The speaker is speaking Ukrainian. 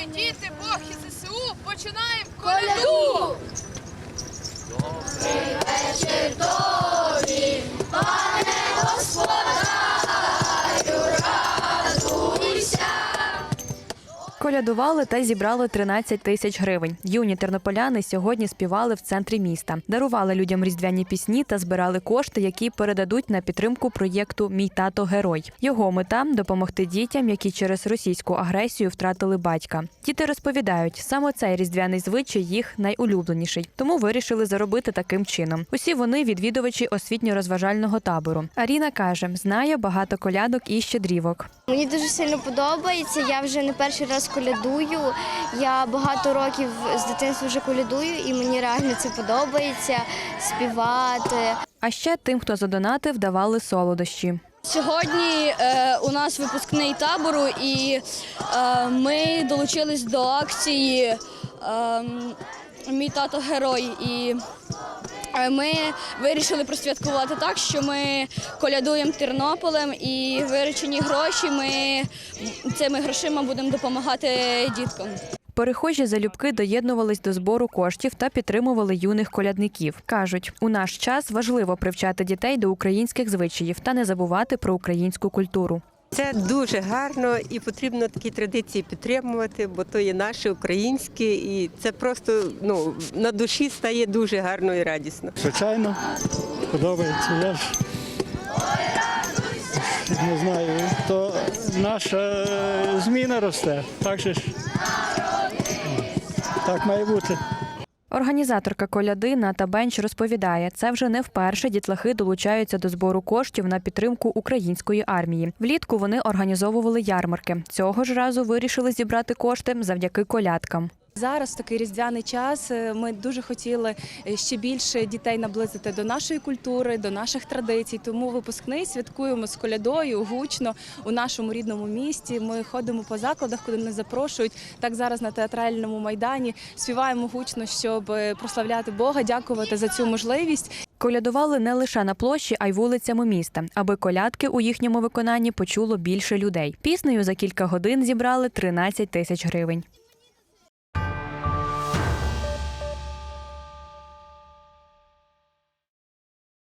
ми, діти, Бог і ЗСУ, починаємо коляду! Колядували та зібрали 13 тисяч гривень. Юні тернополяни сьогодні співали в центрі міста, дарували людям різдвяні пісні та збирали кошти, які передадуть на підтримку проєкту Мій тато герой. Його мета допомогти дітям, які через російську агресію втратили батька. Діти розповідають, саме цей різдвяний звичай їх найулюбленіший, тому вирішили заробити таким чином. Усі вони відвідувачі освітньо-розважального табору. Аріна каже, знає багато колядок і щедрівок. Мені дуже сильно подобається. Я вже не перший раз колядую. Я багато років з дитинства вже колядую, і мені реально це подобається співати. А ще тим, хто задонатив, давали солодощі. Сьогодні е, у нас випускний табору, і е, ми долучились до акції е, Мій тато герой. І ми вирішили просвяткувати так, що ми колядуємо Тернополем і виручені гроші. Ми цими грошима будемо допомагати діткам. Перехожі залюбки доєднувались до збору коштів та підтримували юних колядників. кажуть, у наш час важливо привчати дітей до українських звичаїв та не забувати про українську культуру. Це дуже гарно і потрібно такі традиції підтримувати, бо то є наше українське, і це просто ну на душі стає дуже гарно і радісно. Звичайно, подобається. Я ж не знаю, то наша е, зміна росте. Так же ж так має бути. Організаторка коляди Ната Бенч розповідає, це вже не вперше дітлахи долучаються до збору коштів на підтримку української армії. Влітку вони організовували ярмарки. Цього ж разу вирішили зібрати кошти завдяки колядкам. Зараз такий різдвяний час е, ми дуже хотіли е, ще більше дітей наблизити до нашої культури, до наших традицій. Тому випускний святкуємо з колядою гучно у нашому рідному місті. Ми ходимо по закладах, куди нас запрошують. Так зараз на театральному майдані співаємо гучно, щоб е, прославляти Бога, дякувати за цю можливість. Колядували не лише на площі, а й вулицями міста, аби колядки у їхньому виконанні почуло більше людей. Піснею за кілька годин зібрали 13 тисяч гривень.